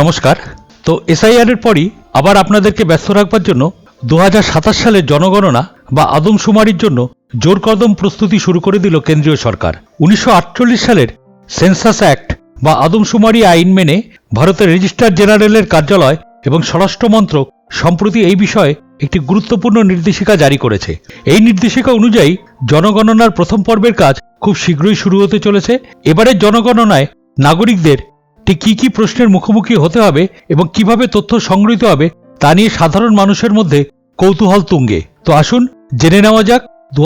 নমস্কার। তো এসআইআর এর পরই আবার আপনাদেরকে ব্যস্ত রাখবার জন্য দু হাজার সাতাশ সালের জনগণনা বা আদমশুমারির জন্য জোর কদম প্রস্তুতি শুরু করে দিল কেন্দ্রীয় সরকার। উনিশশো আটচল্লিশ সালের সেন্সাস অ্যাক্ট বা আদমশুমারি আইন মেনে ভারতের রেজিস্ট্রার জেনারেলের কার্যালয় এবং স্বরাষ্ট্র মন্ত্রক সম্প্রতি এই বিষয়ে একটি গুরুত্বপূর্ণ নির্দেশিকা জারি করেছে। এই নির্দেশিকা অনুযায়ী জনগণনার প্রথম পর্বের কাজ খুব শীঘ্রই শুরু হতে চলেছে। এবারের জনগণনায় নাগরিকদের ঠিক কি কি প্রশ্নের মুখোমুখি হতে হবে এবং কীভাবে তথ্য সংগৃহীত হবে, তা নিয়ে সাধারণ মানুষের মধ্যে কৌতূহল তুঙ্গে। তো আসুন, জেনে নেওয়া যাক দু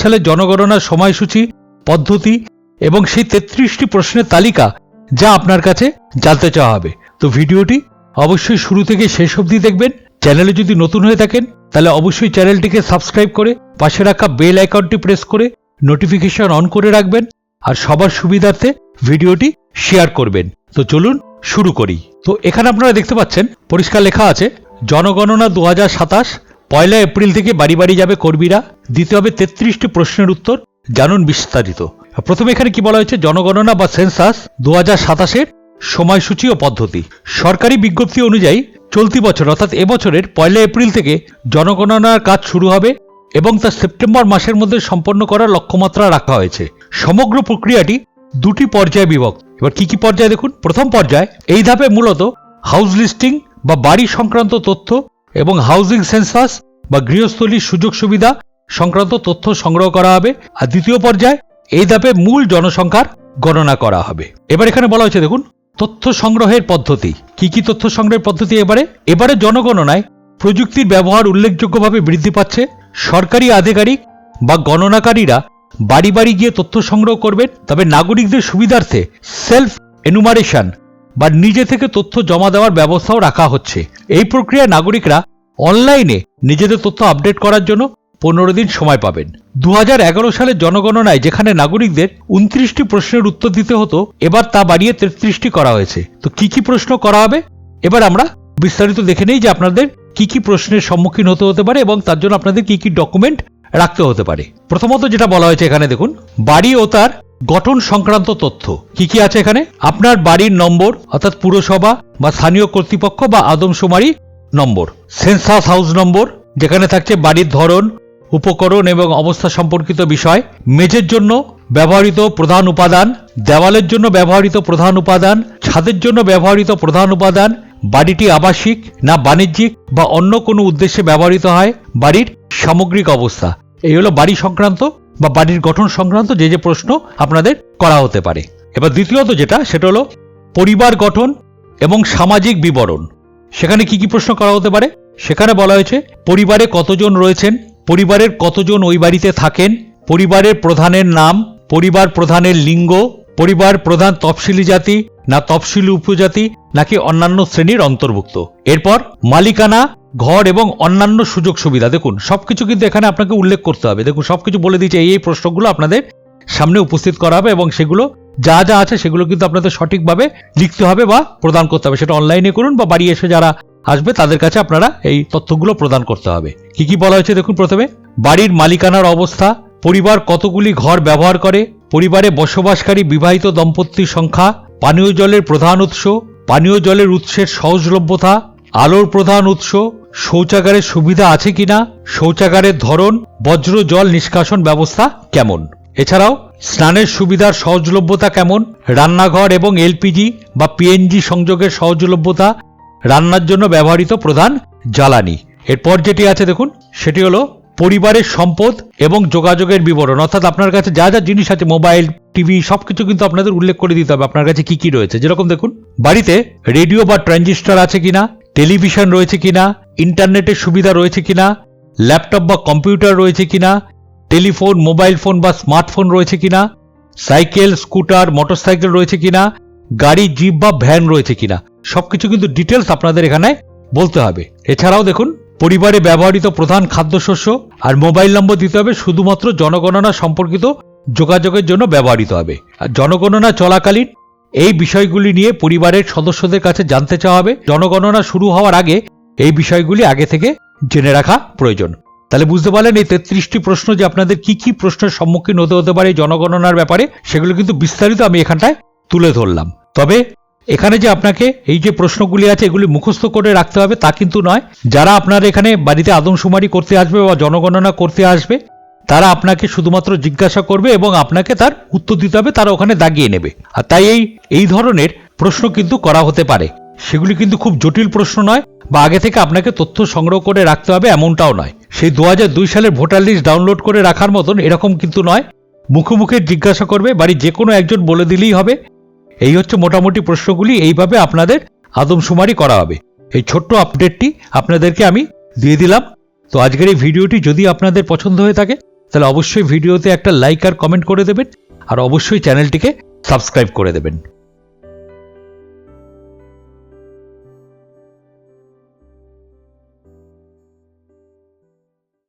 সালের জনগণনার সময়সূচি, পদ্ধতি এবং সেই তেত্রিশটি প্রশ্নের তালিকা যা আপনার কাছে জানতে চাওয়া হবে। তো ভিডিওটি অবশ্যই শুরু থেকে শেষ অবধি দেখবেন। চ্যানেলে যদি নতুন হয়ে থাকেন, তাহলে অবশ্যই চ্যানেলটিকে সাবস্ক্রাইব করে পাশে রাখা বেল আইকনটি প্রেস করে নোটিফিকেশন অন করে রাখবেন আর সবার সুবিধার্থে ভিডিওটি শেয়ার করবেন। তো চলুন শুরু করি। তো এখানে আপনারা দেখতে পাচ্ছেন, পরিষ্কার লেখা আছে, জনগণনা দু সাতাশ, পয়লা এপ্রিল থেকে বাড়ি বাড়ি যাবে কর্মীরা। দিতে হবে তেত্রিশটি প্রশ্নের উত্তর, জানুন বিস্তারিত। প্রথমে এখানে কি বলা হয়েছে? জনগণনা বা সেন্সাস দু হাজার সাতাশের সময়সূচি ও পদ্ধতি। সরকারি বিজ্ঞপ্তি অনুযায়ী চলতি বছর, অর্থাৎ এবছরের পয়লা এপ্রিল থেকে জনগণনার কাজ শুরু হবে এবং তা সেপ্টেম্বর মাসের মধ্যে সম্পন্ন করার লক্ষ্যমাত্রা রাখা হয়েছে। সমগ্র প্রক্রিয়াটি দুটি পর্যায়ে বিভক্ত। এবার কি কি পর্যায়ে দেখুন? প্রথম পর্যায়ে, এই ধাপে মূলত হাউস লিস্টিং বা বাড়ি সংক্রান্ত তথ্য এবং হাউজিং সেন্সাস বা গৃহস্থলীর সুযোগ সুবিধা সংক্রান্ত তথ্য সংগ্রহ করা হবে। আর দ্বিতীয় পর্যায়ে, এই ধাপে মূল জনসংখ্যার গণনা করা হবে। এবার এখানে বলা হয়েছে, দেখুন, তথ্য সংগ্রহের পদ্ধতি। কি কি তথ্য সংগ্রহের পদ্ধতি এবারে? এবারে জনগণনায় প্রযুক্তির ব্যবহার উল্লেখযোগ্যভাবে বৃদ্ধি পাচ্ছে। সরকারি আধিকারিক বা গণনাকারীরা বাড়ি বাড়ি গিয়ে তথ্য সংগ্রহ করবেন, তবে নাগরিকদের সুবিধার্থে সেলফ এনুমারেশন বা নিজে থেকে তথ্য জমা দেওয়ার ব্যবস্থাও রাখা হচ্ছে। এই প্রক্রিয়ায় নাগরিকরা অনলাইনে নিজেদের তথ্য আপডেট করার জন্য পনেরো দিন সময় পাবেন। দু সালের জনগণনায় যেখানে নাগরিকদের উনত্রিশটি প্রশ্নের উত্তর দিতে হতো, এবার তা বাড়িয়ে তেত্রিশটি করা হয়েছে। তো কি কি প্রশ্ন করা হবে? এবার আমরা বিস্তারিত দেখে নেই যে আপনাদের কি কি প্রশ্নের সম্মুখীন হতে হতে পারে এবং তার জন্য আপনাদের কি কি ডকুমেন্ট রাখতে হতে পারে। প্রথমত যেটা বলা হয়েছে এখানে দেখুন, বাড়ি ও তার গঠন সংক্রান্ত তথ্য। কি কি আছে এখানে? আপনার বাড়ির নম্বর, অর্থাৎ পুরসভা বা স্থানীয় কর্তৃপক্ষ বা আদমশুমারি নম্বর। সেন্সাস হাউস নম্বর, যেখানে থাকছে বাড়ির ধরন, উপকরণ এবং অবস্থা সম্পর্কিত বিষয়, মেঝের জন্য ব্যবহৃত প্রধান উপাদান, দেওয়ালের জন্য ব্যবহৃত প্রধান উপাদান, ছাদের জন্য ব্যবহৃত প্রধান উপাদান বাড়িটি আবাসিক না বাণিজ্যিক বা অন্য কোনো উদ্দেশ্যে ব্যবহৃত হয়, বাড়ির সামগ্রিক অবস্থা। এই হলো বাড়ি সংক্রান্ত বা বাড়ির গঠন সংক্রান্ত যে যে প্রশ্ন আপনাদের করা হতে পারে। এবার দ্বিতীয়ত যেটা, সেটা হলো পরিবার গঠন এবং সামাজিক বিবরণ। সেখানে কি কি প্রশ্ন করা হতে পারে? সেখানে বলা হয়েছে, পরিবারে কতজন রয়েছেন? পরিবারের কতজন ওই বাড়িতে থাকেন? পরিবারের প্রধানের নাম, পরিবার প্রধানের লিঙ্গ পরিবার প্রধান তফসিলি জাতি, না তফসিলি উপজাতি, নাকি অন্যান্য শ্রেণির অন্তর্ভুক্ত। এরপর মালিকানা, ঘর এবং অন্যান্য সুযোগ সুবিধা। দেখুন, সবকিছু কিন্তু এখানে আপনাকে উল্লেখ করতে হবে। দেখুন, সবকিছু বলে এই এই প্রশ্নগুলো আপনাদের সামনে উপস্থিত করা হবে এবং সেগুলো যা যা আছে সেগুলো কিন্তু আপনাদের সঠিকভাবে লিখতে হবে বা প্রদান করতে হবে। সেটা অনলাইনে করুন বা বাড়ি এসে যারা আসবে, তাদের কাছে আপনারা এই তথ্যগুলো প্রদান করতে হবে। কি কি বলা হয়েছে? দেখুন, প্রথমে, বাড়ির মালিকানার অবস্থা, পরিবার কতগুলি ঘর ব্যবহার করে পরিবারে বসবাসকারী বিবাহিত দম্পতির সংখ্যা, পানীয় জলের প্রধান উৎস, পানীয় জলের উৎসের সহজলভ্যতা, আলোর প্রধান উৎস, শৌচাগারের সুবিধা আছে কিনা, শৌচাগারের ধরন, বজ্র জল নিষ্কাশন ব্যবস্থা কেমন? এছাড়াও, স্নানের সুবিধার সহজলভ্যতা কেমন, রান্নাঘর এবং এলপিজি বা পিএনজি সংযোগের সহজলভ্যতা, রান্নার জন্য ব্যবহৃত প্রধান জ্বালানি। এরপর যেটি আছে দেখুন, সেটি হলো পরিবারের সম্পদ এবং যোগাযোগের বিবরণ। অর্থাৎ আপনার কাছে যা যা জিনিস আছে, মোবাইল, টিভি, সবকিছু কিন্তু আপনাদের উল্লেখ করে দিতে হবে। আপনার কাছে কি কি রয়েছে? যেরকম দেখুন, বাড়িতে রেডিও বা ট্রানজিস্টার আছে কিনা, টেলিভিশন রয়েছে কিনা, ইন্টারনেটের সুবিধা রয়েছে কিনা, ল্যাপটপ বা কম্পিউটার রয়েছে কিনা, টেলিফোন, মোবাইল ফোন বা স্মার্টফোন রয়েছে কিনা, সাইকেল, স্কুটার, মোটরসাইকেল রয়েছে কিনা, গাড়ি, জিপ বা ভ্যান রয়েছে কিনা। সবকিছু কিন্তু ডিটেলস আপনাদের এখানে বলতে হবে। এছাড়াও দেখুন পরিবারে ব্যবহৃত প্রধান খাদ্যশস্য আর মোবাইল নম্বর দিতে হবে শুধুমাত্র জনগণনা সম্পর্কিত যোগাযোগের জন্য ব্যবহৃত হবে। আর জনগণনা চলাকালীন এই বিষয়গুলি নিয়ে পরিবারের সদস্যদের কাছে জানতে চাওয়া হবে। জনগণনা শুরু হওয়ার আগে এই বিষয়গুলি আগে থেকে জেনে রাখা প্রয়োজন। তাহলে বুঝতে পারলেন এই তেত্রিশটি প্রশ্ন যে আপনাদের কি কি প্রশ্নের সম্মুখীন হতে হতে পারে জনগণনার ব্যাপারে, সেগুলো কিন্তু বিস্তারিত আমি এখানটায় তুলে ধরলাম। তবে এখানে যে আপনাকে এই যে প্রশ্নগুলি আছে, এগুলি মুখস্থ করে রাখতে হবে, তা কিন্তু নয়। যারা আপনার এখানে বাড়িতে আদমশুমারি করতে আসবে বা জনগণনা করতে আসবে, তারা আপনাকে শুধুমাত্র জিজ্ঞাসা করবে এবং আপনাকে তার উত্তর দিতে হবে, তারা ওখানে দাগিয়ে নেবে। আর তাই এই এই ধরনের প্রশ্ন কিন্তু করা হতে পারে। সেগুলি কিন্তু খুব জটিল প্রশ্ন নয় বা আগে থেকে আপনাকে তথ্য সংগ্রহ করে রাখতে হবে, এমনটাও নয়। সেই দু দুই সালের ভোটার লিস্ট ডাউনলোড করে রাখার মতন এরকম কিন্তু নয়। মুখে মুখে জিজ্ঞাসা করবে, বাড়ির যে কোনো একজন বলে দিলেই হবে। এই হচ্ছে মোটামুটি প্রশ্নগুলি, এইভাবে আপনাদের আদমশুমারি করা হবে। এই ছোট্ট আপডেটটি আপনাদেরকে আমি দিয়ে দিলাম। তো আজকের এই ভিডিওটি যদি আপনাদের পছন্দ হয়ে থাকে, তাহলে অবশ্যই ভিডিওতে একটা লাইক আর কমেন্ট করে দেবেন, আর অবশ্যই চ্যানেলটিকে সাবস্ক্রাইব করে দেবেন।